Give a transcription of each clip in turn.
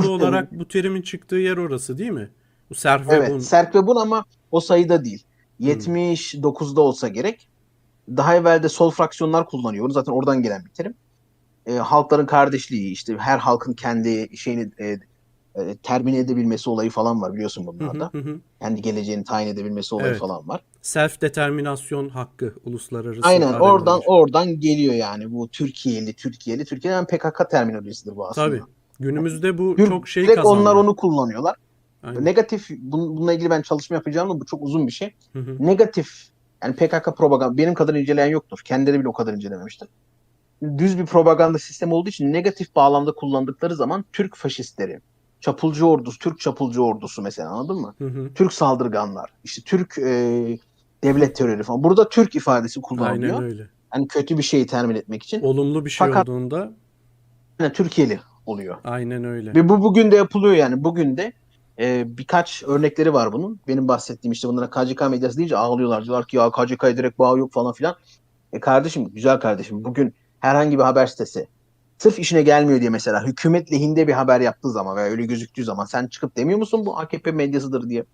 Asıllı olarak bu terimin çıktığı yer orası değil mi? Bu Serf ve Evet, Bun. Serk ve Bun ama o sayıda değil. 79'da olsa gerek. Daha evvel de sol fraksiyonlar kullanıyor. Zaten oradan gelen bir terim. E, halkların kardeşliği, işte her halkın kendi şeyini e, e, termin edebilmesi olayı falan var biliyorsun hı, bunlarda. hı hı. Kendi geleceğini tayin edebilmesi olayı Evet. falan var. Self determinasyon hakkı uluslararası Aynen oradan olacak. oradan geliyor yani bu Türkiye'li Türkiye'li Türkiye'den PKK terminolojisidir bu aslında. Tabii. Günümüzde bu Türk- çok şey direkt kazandı. onlar onu kullanıyorlar. Aynen. Negatif bun- bununla ilgili ben çalışma yapacağım da bu çok uzun bir şey. Hı hı. Negatif yani PKK propaganda benim kadar inceleyen yoktur. Kendileri bile o kadar incelememiştir. Düz bir propaganda sistemi olduğu için negatif bağlamda kullandıkları zaman Türk faşistleri, çapulcu ordusu, Türk çapulcu ordusu mesela anladın mı? Hı hı. Türk saldırganlar, işte Türk e, devlet terörü falan. Burada Türk ifadesi kullanılıyor. Aynen öyle. Hani kötü bir şeyi termin etmek için. Olumlu bir şey Fakat- olduğunda Yani Türkiye'li oluyor. aynen öyle. Ve bu bugün de yapılıyor yani. Bugün de e, birkaç örnekleri var bunun. Benim bahsettiğim işte bunlara KCK medyası deyince ağlıyorlar. Diyorlar ki ya KCK'ya direkt bağ yok falan filan. E kardeşim, güzel kardeşim. Bugün herhangi bir haber sitesi sırf işine gelmiyor diye mesela hükümet lehinde bir haber yaptığı zaman veya öyle gözüktüğü zaman sen çıkıp demiyor musun bu AKP medyasıdır diye.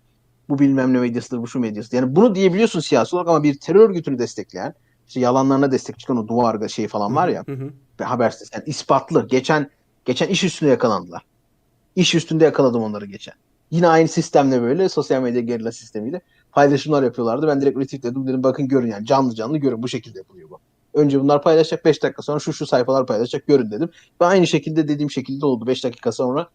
Bu bilmem ne medyasıdır, bu şu medyasıdır. Yani bunu diyebiliyorsun siyasi olarak ama bir terör örgütünü destekleyen, işte yalanlarına destek çıkan o duvarga şey falan var ya Hı hı. bir haber sitesi. Yani ispatlı. Geçen geçen iş üstünde yakalandılar. İş üstünde yakaladım onları geçen. Yine aynı sistemle böyle sosyal medya gerilla sistemiyle paylaşımlar yapıyorlardı. Ben direkt retweetledim. Dedim bakın görün yani canlı canlı görün. Bu şekilde yapılıyor bu. Önce bunlar paylaşacak 5 dakika sonra şu şu sayfalar paylaşacak görün dedim. Ve aynı şekilde dediğim şekilde oldu. 5 dakika sonra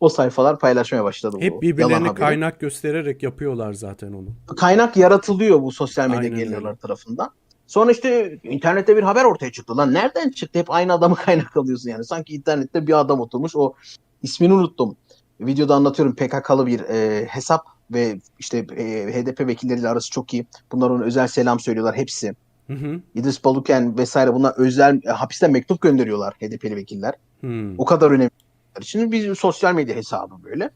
o sayfalar paylaşmaya başladı. bu Hep birbirlerine kaynak göstererek yapıyorlar zaten onu. Kaynak yaratılıyor bu sosyal medya Aynen öyle. tarafından. Sonra işte internette bir haber ortaya çıktı. Lan nereden çıktı? Hep aynı adamı kaynak alıyorsun yani. Sanki internette bir adam oturmuş. O ismini unuttum. Videoda anlatıyorum PKK'lı bir e, hesap ve işte e, HDP vekilleriyle arası çok iyi. Bunlar ona özel selam söylüyorlar hepsi. Hı hı. İdris Baluken vesaire bunlar özel e, hapisten mektup gönderiyorlar HDP'li vekiller. Hmm. O kadar önemli. Şimdi bir sosyal medya hesabı böyle.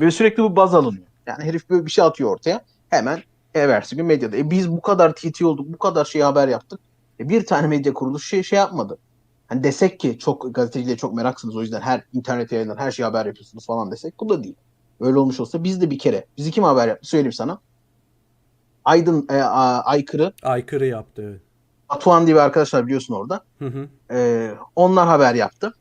Ve sürekli bu baz alınıyor. Yani herif böyle bir şey atıyor ortaya. Hemen eversi gün medyada. E biz bu kadar TT olduk, bu kadar şey haber yaptık. E bir tane medya kuruluşu şey, şey yapmadı. Hani desek ki çok gazeteciliğe çok meraksınız o yüzden her internet yayınlar her şey haber yapıyorsunuz falan desek bu da değil. Öyle olmuş olsa biz de bir kere. Bizi kim haber yaptı söyleyeyim sana. Aydın e, a- Aykırı, Aykırı yaptı. evet. Batuhan diye bir arkadaş var biliyorsun orada. Hı hı. E, onlar haber yaptı.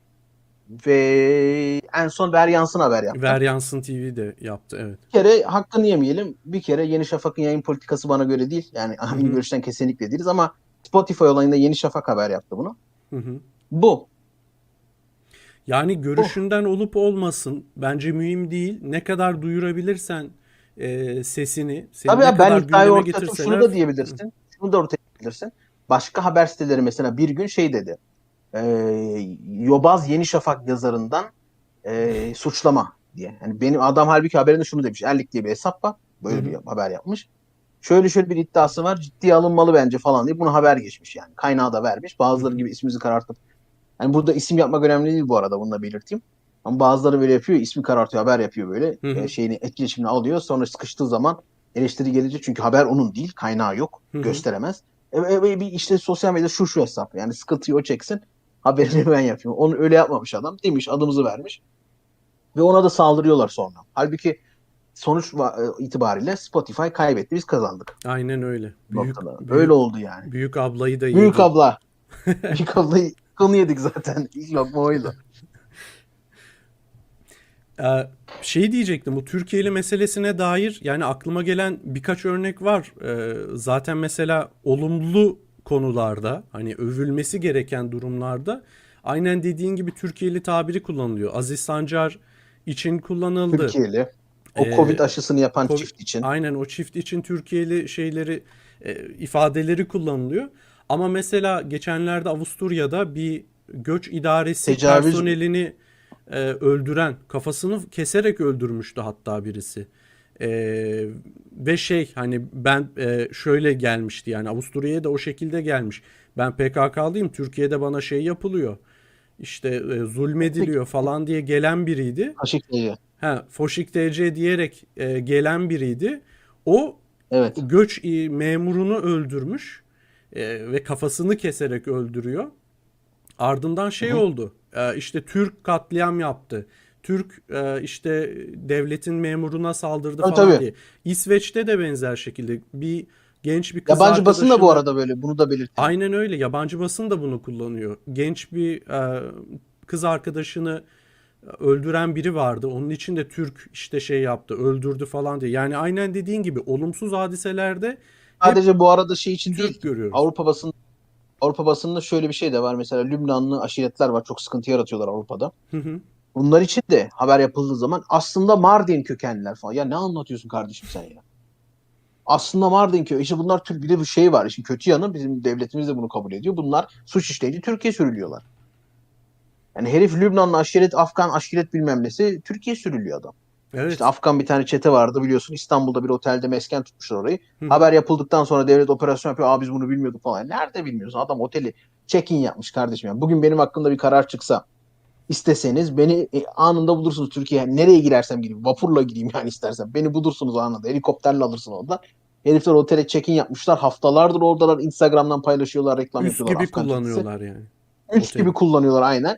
Ve en son Veryans'ın haber yaptı. Veryansın TV de yaptı evet. Bir kere hakkını yemeyelim. Bir kere Yeni Şafak'ın yayın politikası bana göre değil. Yani aynı hı. görüşten kesinlikle değiliz ama Spotify olayında Yeni Şafak haber yaptı bunu. Hı hı. Bu. Yani görüşünden olup olmasın bence mühim değil. Ne kadar duyurabilirsen e, sesini, seni Tabii ne ya ben kadar ortaya atıp şunu getirseler da diyebilirsin. Şunu da ortaya atabilirsin. Başka haber siteleri mesela bir gün şey dedi. E, Yobaz Yeni Şafak yazarından e, suçlama diye. Yani benim adam halbuki haberinde şunu demiş. Erlik diye bir hesap var. Böyle Hı hı. bir haber yapmış. Şöyle şöyle bir iddiası var. Ciddiye alınmalı bence falan diye bunu haber geçmiş yani. Kaynağı da vermiş. Bazıları gibi ismimizi karartıp yani burada isim yapmak önemli değil bu arada bunu da belirteyim. Ama bazıları böyle yapıyor, ismi karartıyor, haber yapıyor böyle. E, şeyini etkileşimini alıyor. Sonra sıkıştığı zaman eleştiri gelecek çünkü haber onun değil, kaynağı yok, Hı hı. gösteremez. E, e, bir işte sosyal medyada şu şu hesap. Yani sıkıntıyı o çeksin. Haberini ben yapayım. Onu öyle yapmamış adam. Demiş, adımızı vermiş. Ve ona da saldırıyorlar sonra. Halbuki sonuç e, itibariyle Spotify kaybetti, biz kazandık. Aynen öyle. Büyük, noktada. büyük, Öyle oldu yani. büyük ablayı da Büyük yedi. abla. Büyük ablayı konu yedik zaten. İlk lokma oydu. Ee, şey diyecektim bu Türkiye'li meselesine dair yani aklıma gelen birkaç örnek var. Ee, zaten mesela olumlu konularda hani övülmesi gereken durumlarda aynen dediğin gibi Türkiye'li tabiri kullanılıyor. Aziz Sancar için kullanıldı. Türkiye'li. O Ee, Covid aşısını yapan Covid- çift için. Aynen o çift için Türkiye'li şeyleri e, ifadeleri kullanılıyor. Ama mesela geçenlerde Avusturya'da bir göç idaresi Tecavüz- personelini e, öldüren, kafasını keserek öldürmüştü hatta birisi. E, ve şey hani ben e, şöyle gelmişti yani Avusturya'ya da o şekilde gelmiş. Ben PKK'lıyım Türkiye'de bana şey yapılıyor. İşte e, zulmediliyor falan diye gelen biriydi. Kaşıklayıcı. Ha, Foşik TC diyerek e, gelen biriydi. O Evet. göç e, memurunu öldürmüş e, ve kafasını keserek öldürüyor. Ardından şey Hı hı. oldu. E, işte Türk katliam yaptı. Türk e, işte devletin memuruna saldırdı Tabii, falan tabii. diye. İsveç'te de benzer şekilde bir genç bir kız Yabancı basın da bu arada böyle bunu da belirtti. Aynen öyle. Yabancı basın da bunu kullanıyor. Genç bir e, kız arkadaşını öldüren biri vardı. Onun için de Türk işte şey yaptı, öldürdü falan diye. Yani aynen dediğin gibi olumsuz hadiselerde Sadece bu arada şey için değil. Türk görüyoruz. Avrupa basın Avrupa basınında şöyle bir şey de var. Mesela Lübnanlı aşiretler var. Çok sıkıntı yaratıyorlar Avrupa'da. Hı hı. Bunlar için de haber yapıldığı zaman aslında Mardin kökenliler falan. Ya ne anlatıyorsun kardeşim sen ya? Aslında Mardin kökenli. İşte bunlar Türk bir de bir şey var. İşin kötü yanı bizim devletimiz de bunu kabul ediyor. Bunlar suç işleyince Türkiye sürülüyorlar. Yani herif Lübnanlı aşiret, Afgan aşiret bilmem nesi Türkiye sürülüyor adam. Evet. İşte Afgan bir tane çete vardı biliyorsun. İstanbul'da bir otelde mesken tutmuşlar orayı. Hı. Haber yapıldıktan sonra devlet operasyon yapıyor. Aa biz bunu bilmiyorduk falan. Nerede bilmiyorsun? Adam oteli check-in yapmış kardeşim. Yani bugün benim hakkımda bir karar çıksa isteseniz beni e, anında bulursunuz Türkiye'ye. Nereye girersem gireyim. Vapurla gireyim yani istersen. Beni bulursunuz anında. Helikopterle alırsın orada. Herifler otele check-in yapmışlar. Haftalardır oradalar. Instagram'dan paylaşıyorlar. Reklam Üst yapıyorlar. gibi Afgan çetesi. kullanıyorlar yani. Üst Oteli. gibi kullanıyorlar aynen.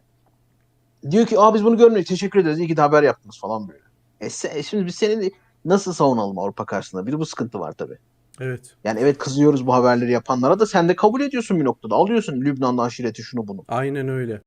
Diyor ki aa biz bunu görmedik. Teşekkür ederiz. İyi ki de haber yaptınız falan böyle. E, se- şimdi biz seni nasıl savunalım Avrupa karşısında? Bir de bu sıkıntı var tabii. Evet. Yani evet kızıyoruz bu haberleri yapanlara da sen de kabul ediyorsun bir noktada. Alıyorsun Lübnan'da aşireti şunu bunu. Aynen öyle.